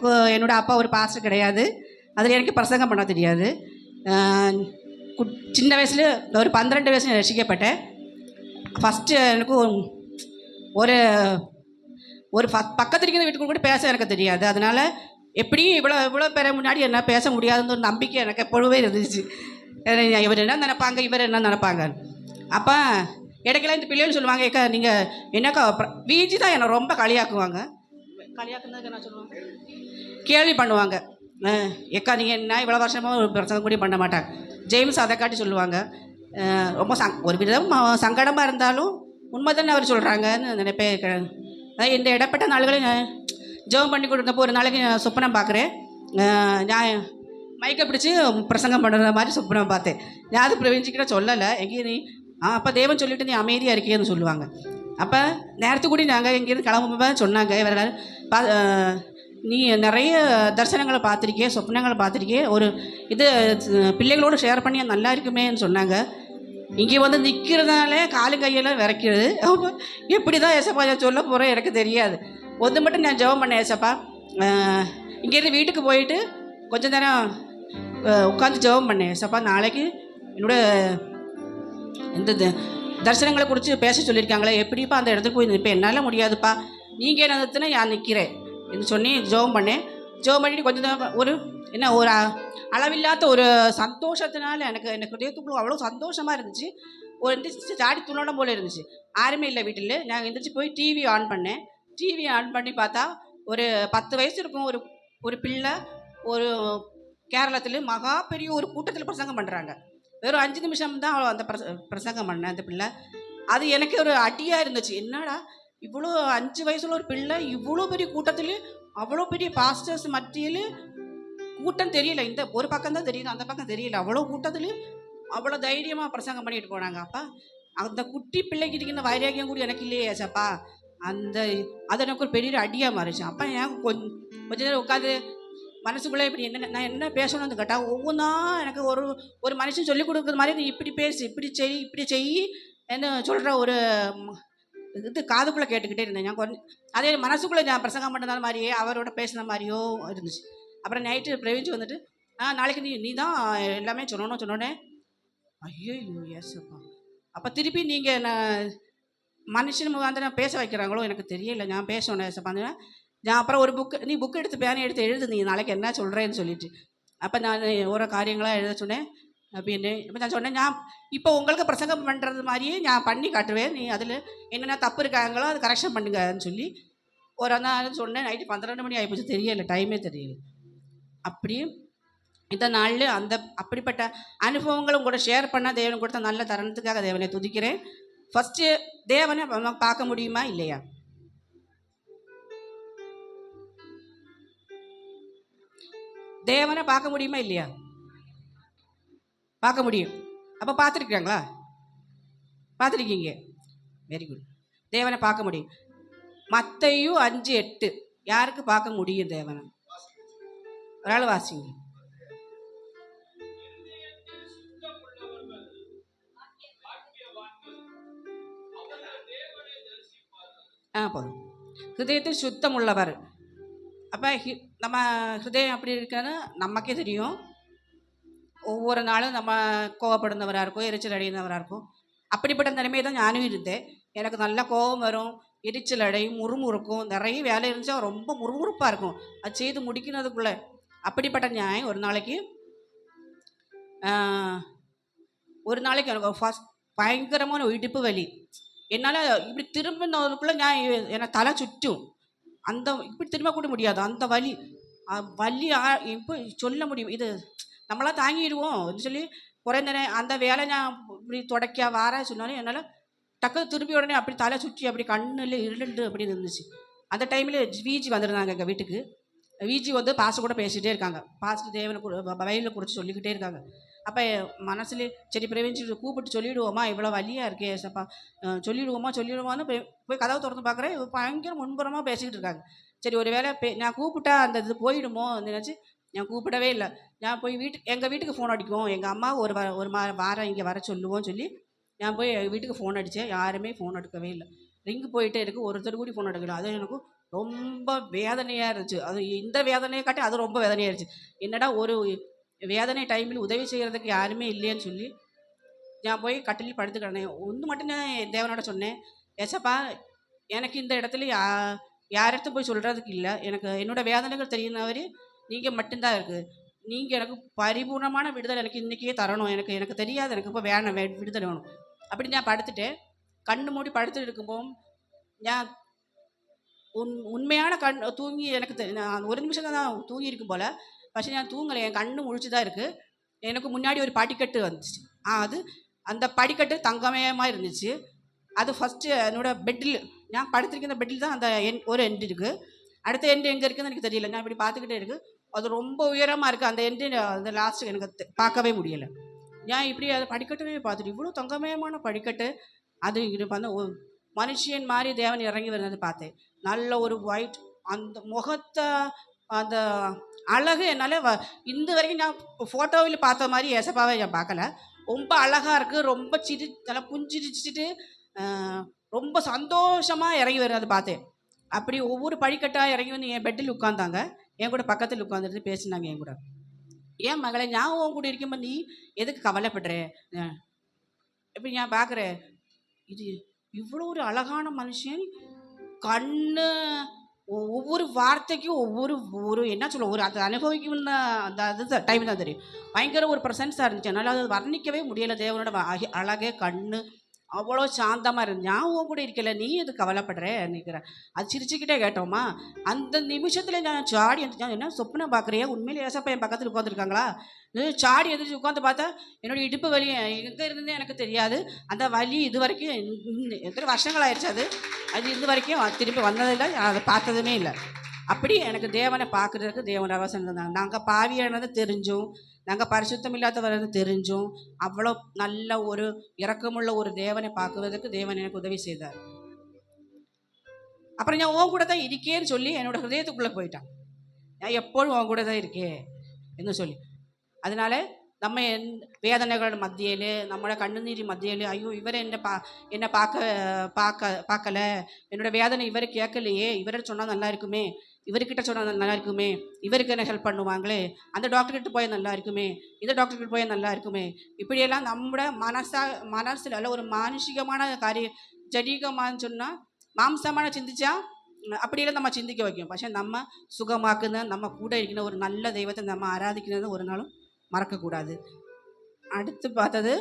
எனக்கு என்னோட அப்பா ஒரு பாஸ்டர் கிடையாது. அதில் எனக்கு பிரசங்கம் பண்ண தெரியாது. கு- சின்ன வயசில் ஒரு பன்னிரெண்டு வயசுல ரசிக்கப்பட்டேன். ஃபஸ்ட்டு எனக்கு ஒரு- ஒரு ஒரு ஃப- பக்கத்து இருக்கிற வீட்டுக்கு கூட பேச எனக்கு தெரியாது. அதனால் எப்படியும் இவ்வளோ இவ்வளோ பேரை முன்னாடி என்ன பேச முடியாதுன்னு ஒரு நம்பிக்கை எனக்கு எப்பொழுதுமே இருந்துச்சு. இவர் என்ன நினைப்பாங்க இவர் என்ன நினைப்பாங்க. அப்போ இடைக்கெல்லாம் இந்த பிள்ளைகள் சொல்லுவாங்க ஏக்கா நீங்கள் என்னக்கா வீஜி தான் என்னை ரொம்ப களியாக்குவாங்க. களியாக்குனதுக்கு என்ன சொல்லுவாங்க கேள்வி பண்ணுவாங்க. எக்கா நீங்கள் என்ன இவ்வளோ வருஷமாக ஒரு பிரசங்கம் கூட பண்ண மாட்டாங்க. ஜேம்ஸ் அதை காட்டி சொல்லுவாங்க. ரொம்ப சங் ஒரு விதம் சங்கடமாக இருந்தாலும் உண்மை தானே அவர் சொல்கிறாங்கன்னு நினைப்பேன் அதான் இந்த இடப்பட்ட நாள்களையும் நான் ஜெபம் பண்ணி கொடுத்தப்போ ஒரு நாளைக்கு நான் சொப்பனம் பார்க்குறேன். நான் மைக்கை பிடிச்சி பிரசங்கம் பண்ணுற மாதிரி சொப்பனம் பார்த்தேன். நான் அது பிரவிஞ்சிக்கிட்ட சொல்லலை. எங்கேயும் நீ ஆ அப்போ தேவன் சொல்லிட்டு நீ அமைதியாக இருக்கேன்னு சொல்லுவாங்க. அப்போ நேரத்துக்கூடி நாங்கள் இங்கேருந்து கிளம்பும்போது சொன்னாங்க இவர பா நீ நிறைய தரிசனங்களை பார்த்துருக்கியே சொப்னங்களை பார்த்துருக்கியே ஒரு இது பிள்ளைகளோடு ஷேர் பண்ணி நல்லா இருக்குமேன்னு சொன்னாங்க. இங்கே வந்து நிற்கிறதுனாலே காலு கையெல்லாம் விரைக்கிறது. எப்படி தான் ஏசப்பா சொல்ல போகிறேன் எனக்கு தெரியாது. ஒன்று மட்டும் நான் ஜெபம் பண்ணேன் ஏசப்பா. இங்கேருந்து வீட்டுக்கு போயிட்டு கொஞ்ச நேரம் உட்காந்து ஜெபம் பண்ணேன் ஏசப்பா. நாளைக்கு என்னோட இந்த தரிசனங்களை குறித்து பேச சொல்லியிருக்காங்களே எப்படிப்பா அந்த இடத்துக்கு போய் நிற்பேன்? என்னால் முடியாதுப்பா. நீங்கள் என்ன நிறுத்தினா நான் நிற்கிறேன் என்று சொல்லி ஜெபம் பண்ணேன். ஜெபம் பண்ணிட்டு கொஞ்சம் ஒரு என்ன ஒரு அளவில்லாத ஒரு சந்தோஷத்தினால எனக்கு எனக்கு ஹൃദயத்துக்குள்ள அவ்வளோ சந்தோஷமாக இருந்துச்சு. ஒரு எந்திரிச்சு ஜாடி துணோடம் போல இருந்துச்சு. யாருமே இல்லை வீட்டில். நான் எந்திரிச்சு போய் டிவி ஆன் பண்ணேன். டிவி ஆன் பண்ணி பார்த்தா ஒரு பத்து வயசு இருக்கும் ஒரு ஒரு பிள்ளை ஒரு கேரளத்தில் மகா பெரிய ஒரு கூட்டத்தில் பிரசங்கம் பண்ணுறாங்க வெறும் அஞ்சு நிமிஷம் தான் அவள் அந்த பிரச பிரசங்கம் பண்ணேன் அந்த பிள்ளை. அது எனக்கு ஒரு அடியாக இருந்துச்சு. என்னடா இவ்வளோ அஞ்சு வயசுல ஒரு பிள்ளை இவ்வளோ பெரிய கூட்டத்தில் அவ்வளோ பெரிய பாஸ்டர்ஸ் மத்தியில் கூட்டம் தெரியல. இந்த ஒரு பக்கம் தான் தெரியுது அந்த பக்கம் தெரியல. அவ்வளோ கூட்டத்தில் அவ்வளோ தைரியமாக பிரசங்கம் பண்ணிட்டு போனாங்க. அப்பா அந்த குட்டி பிள்ளைக்கு இருக்கின்ற வைராக்கியம் கூட எனக்கு இல்லையே சப்பா அந்த அது எனக்கு ஒரு பெரிய அடியாக மாறிச்சு அப்போ ஏன் கொஞ்சம் கொஞ்ச நேரம் உட்காந்து மனசுக்குள்ளே இப்படி என்ன நான் என்ன பேசணும்னு கேட்டால் ஒவ்வொன்றா எனக்கு ஒரு ஒரு மனுஷன் சொல்லிக் கொடுக்குற மாதிரி நீ இப்படி பேசு இப்படி செய் இப்படி செய் என்ன சொல்கிற ஒரு இது காதுக்குள்ளே கேட்டுக்கிட்டே இருந்தேன். நான் கொஞ்சம் அதே மனசுக்குள்ளே நான் பிரசங்கம் பண்ணுற மாதிரியே அவரோட பேசுன மாதிரியோ இருந்துச்சு. அப்புறம் நைட்டு பிரவிஞ்சு வந்துட்டு ஆ நாளைக்கு நீ நீ தான் எல்லாமே சொல்லணும் சொன்னோடனே ஐயோ ஏசப்பா. அப்போ திருப்பி நீங்கள் நான் மனுஷன் முகாந்திரம் பேச வைக்கிறாங்களோ எனக்கு தெரியல. நான் பேசணும் ஏசப்பா. நான் அப்புறம் ஒரு புக்கு நீ புக் எடுத்து பேனை எடுத்து எழுது நீ நாளைக்கு என்ன சொல்கிறேன்னு சொல்லிட்டு. அப்போ நான் ஒரு காரியங்களாக எழுத சொன்னேன். அப்படின்னு இப்போ நான் சொன்னேன் நான் இப்போ உங்களுக்கு பிரசங்கம் பண்ணுறது மாதிரியே நான் பண்ணி காட்டுவேன். நீ அதில் என்னென்ன தப்பு இருக்காங்களோ அது கரெக்ஷன் பண்ணுங்கன்னு சொல்லி ஒரு நாள் சொன்னேன். நைட்டு பன்னிரெண்டு மணி ஆகிப்போச்சு தெரியல டைமே தெரியல. அப்படியே இந்த நாளில் அந்த அப்படிப்பட்ட அனுபவங்களும் கூட ஷேர் பண்ண தேவன் கொடுத்த நல்ல தருணத்துக்காக தேவனை துதிக்கிறேன். ஃபஸ்ட்டு தேவனை நம்ம பார்க்க முடியுமா? இல்லையா? தேவனை பார்க்க முடியுமா இல்லையா? பார்க்க முடியும். அப்போ பார்த்துருக்காங்களா பார்த்துருக்கீங்க. வெரி குட் தேவனை பார்க்க முடியும். மத்தையும் அஞ்சு எட்டு. யாருக்கு பார்க்க முடியும் தேவனை? ஒரு ஆள் வாசிங்க. ஆ போதும். ஹிருதயத்தில் சுத்தம் உள்ளவர் அப்போ ஹி நம்ம ஹிருதயம் அப்படி இருக்குன்னு நமக்கே தெரியும். ஒவ்வொரு நாளும் நம்ம கோவப்படுந்தவராக இருக்கும் எரிச்சல் அடைந்தவராக இருக்கும். அப்படிப்பட்ட நிலைமை தான் நானும் இருந்தேன். எனக்கு நல்லா கோபம் வரும் எரிச்சல் அடையும் முறுமுறுக்கும் நிறைய வேலை இருந்துச்சா ரொம்ப முறுமுறுப்பாக இருக்கும். அது செய்து முடிக்கிறதுக்குள்ளே அப்படிப்பட்ட நியாயம். ஒரு நாளைக்கு ஒரு நாளைக்கு எனக்கு ஃபஸ்ட் பயங்கரமான இடுப்பு வலி. என்னால் இப்படி திரும்பினதுக்குள்ளே நான் எனக்கு தலை சுற்றும். அந்த இப்படி திரும்ப கூட முடியாது. அந்த வலி வலி இப்போ சொல்ல முடியும். இது நம்மளாம் தாங்கிடுவோம். சொல்லி குறைந்த நேரம் அந்த வேலை நான் இப்படி தொடக்க வார சொன்னாலும் என்னால் டக்கு திரும்பி உடனே அப்படி தலை சுற்றி அப்படி கண்ணில் இருளுண்டு அப்படி இருந்துச்சு. அந்த டைமில் விஜி வந்திருந்தாங்க எங்கள் வீட்டுக்கு. விஜி வந்து பாச கூட பேசிகிட்டே இருக்காங்க. பாஸ்ட் தேவனை வயலில் குறித்து சொல்லிக்கிட்டே இருக்காங்க. அப்போ மனசுல சரி பிரவீன்சி கூப்பிட்டு சொல்லிவிடுவோமா இவ்வளோ வலியாக இருக்கே சப்பா சொல்லிவிடுவோமா சொல்லிடுவோமா போய் போய் கதவை திறந்து பார்க்குறேன் பயங்கரம் பயங்கர முன்புறமாக பேசிக்கிட்டு இருக்காங்க. சரி ஒரு வேளை பே நான் கூப்பிட்டா அந்த இது போயிடுமோ? நினச்சி நான் கூப்பிடவே இல்லை. நான் போய் வீட்டு எங்கள் வீட்டுக்கு ஃபோன் அடிக்குவோம் எங்கள் அம்மா ஒரு வா ஒரு மா வாரம் இங்கே வர சொல்லுவோம் சொல்லி நான் போய் எங்கள் வீட்டுக்கு ஃபோன் அடித்தேன் யாருமே ஃபோன் எடுக்கவே இல்லை. ரிங்கு போயிட்டே இருக்கு. ஒருத்தர் கூட ஃபோன் எடுக்கல. அது எனக்கு ரொம்ப வேதனையாக இருந்துச்சு. அது இந்த வேதனையை காட்டி அது ரொம்ப வேதனையாக இருந்துச்சு. என்னடா ஒரு வேதனை டைமில் உதவி செய்கிறதுக்கு யாருமே இல்லையேன்னு சொல்லி நான் போய் கட்டிலில் படுத்து கிடந்தேன். ஒன்று மட்டும் நான் என் தேவனோட சொன்னேன். எசப்பா எனக்கு இந்த இடத்துல யா யார்கிட்ட போய் சொல்கிறதுக்கு இல்லை. எனக்கு என்னோட வேதனைகள் தெரியுனவர் நீங்கள் மட்டும்தான் இருக்குது நீங்கள் எனக்கு பரிபூர்ணமான விடுதலை எனக்கு இன்றைக்கே தரணும். எனக்கு எனக்கு தெரியாது. எனக்கு இப்போ வேணும். வே- விடுதலை வேணும். அப்படி நான் படுத்துட்டேன். கண்ணு மூடி படுத்துட்டு இருக்கும்போது நான் உண் உண்மையான கண் தூங்கி எனக்கு தெ- நான் ஒரு நிமிஷம் தான் தூங்கி இருக்கும் போல் പക്ഷേ நான் தூங்கலை. என் கண்ணு முழிச்சுதான் இருக்குது எனக்கு முன்னாடி ஒரு படிக்கட்டு வந்துச்சு. ஆ அது அந்த படிக்கட்டு தங்கமயமாக இருந்துச்சு. அது ஃபஸ்ட்டு என்னோடய பெட்டில் நான் படுத்திருக்கிற பெட்டில் தான் அந்த என் ஒரு எண்டு இருக்குது அடுத்த எண்டு எங்கே இருக்குதுன்னு எனக்கு தெரியல. நான் இப்படி பார்த்துக்கிட்டே இருக்குது அது ரொம்ப உயரமாக இருக்குது அந்த எண்டு அந்த லாஸ்ட்டு எனக்கு பார்க்கவே முடியலை. நான் இப்படி அது படிக்கட்டுமே பார்த்துட்டு இவ்வளோ தங்கமயமான படிக்கட்டு. அது இங்கே பார்த்தா மாதிரி தேவன் இறங்கி வருது பார்த்தேன். நல்ல ஒரு ஒயிட் அந்த முகத்தை அந்த அழகு என்னால் வ இந்த வரைக்கும் நான் ஃபோட்டோவில் பார்த்த மாதிரி ஏசப்பாவை நான் பார்க்கல. ரொம்ப அழகாக இருக்குது ரொம்ப சிரி நல்லா புஞ்சிரிச்சிட்டு ரொம்ப சந்தோஷமாக இறங்கி வருது அதை பார்த்தேன். அப்படி ஒவ்வொரு படிக்கட்டாக இறங்கி வந்து என் பெட்டில் உட்காந்தாங்க என் கூட பக்கத்தில் உட்காந்துட்டு பேசினாங்க என் கூட. ஏன் மகளே ஞாபகம் கூட இருக்கும்போது நீ எதுக்கு கவலைப்படுற? எப்படி நான் பார்க்குறேன்? இது இவ்வளோ ஒரு அழகான மனுஷன். கண்ணு ஒவ்வொரு வார்த்தைக்கும் ஒவ்வொரு ஒரு என்ன சொல்ல ஒரு அந்த அனுபவிக்கும் அந்த அது டைம் தான் தெரியும். பயங்கர ஒரு ப்ரெசன்ஸாக இருந்துச்சு. என்னால் அது வர்ணிக்கவே முடியலை. தேவனோட அழ- அழகே கண் அவ்வளோ சாந்தமாக இருந்து நான் உன் கூட இருக்கல நீ எது கவலைப்படுற? நிற்கிறேன் அது சிரிச்சுக்கிட்டே கேட்டோமா? அந்த நிமிஷத்தில் நான் சாடி வந்து என்ன சொப்னம் பார்க்குறியா உண்மையிலே ஏசப்பா என் பக்கத்தில் உட்காந்துருக்காங்களா சாடி எதிர்த்து உட்காந்து பார்த்தா என்னோட இடுப்பு வலி எங்கே இருந்தே எனக்கு தெரியாது. அந்த வலி இது வரைக்கும் எத்தனை வருஷங்கள் ஆயிடுச்சு அது? அது இது வரைக்கும் திருப்பி வந்ததில்லை அதை பார்த்ததுமே இல்லை. அப்படி எனக்கு தேவனை பார்க்குறதுக்கு தேவன் அவசரம் இருந்தாங்க. நாங்கள் பாவியானது தெரிஞ்சும் நாங்கள் பரிசுத்தம் இல்லாதவரது தெரிஞ்சும் அவ்வளோ நல்ல ஒரு இறக்கமுள்ள ஒரு தேவனை பார்க்குறதுக்கு தேவன் எனக்கு உதவி செய்தார். அப்புறம் நான் உன் கூட தான் இருக்கேன்னு சொல்லி என்னோட ஹிருதயத்துக்குள்ளே போயிட்டான். நான் எப்போதும் உன் கூட தான் இருக்கேன் என்று சொல்லி. அதனால நம்ம என் வேதனைகள் மத்தியில் நம்மளோட கண்ணுநீர் மத்தியில் ஐயோ இவரை என்ன பா என்னை பார்க்க பார்க்க பார்க்கல என்னோட வேதனை இவரை கேட்கலையே இவரை சொன்னால் நல்லா இருக்குமே இவர்கிட்ட சொன்னால் நல்லா இருக்குமே இவருக்கு என்ன ஹெல்ப் பண்ணுவாங்களே அந்த டாக்டர்கிட்ட போய் நல்லா இருக்குமே இந்த டாக்டர்கிட்ட போய் நல்லா இருக்குமே இப்படியெல்லாம் நம்மளோட மனசா மனசில் அல்ல ஒரு மானுஷிகமான காரியம் ஜடீகமான்னு சொன்னால் மாம்சமான சிந்திச்சா உம், அப்படியெல்லாம் நம்ம சிந்திக்க வைக்கும் പക്ഷെ நம்ம சுகமாக்குன நம்ம கூட இருக்கிற ஒரு நல்ல தெய்வத்தை நம்ம ஆராதிக்கிறது ஒரு நாளும் மறக்கக்கூடாது. அடுத்து பார்த்தது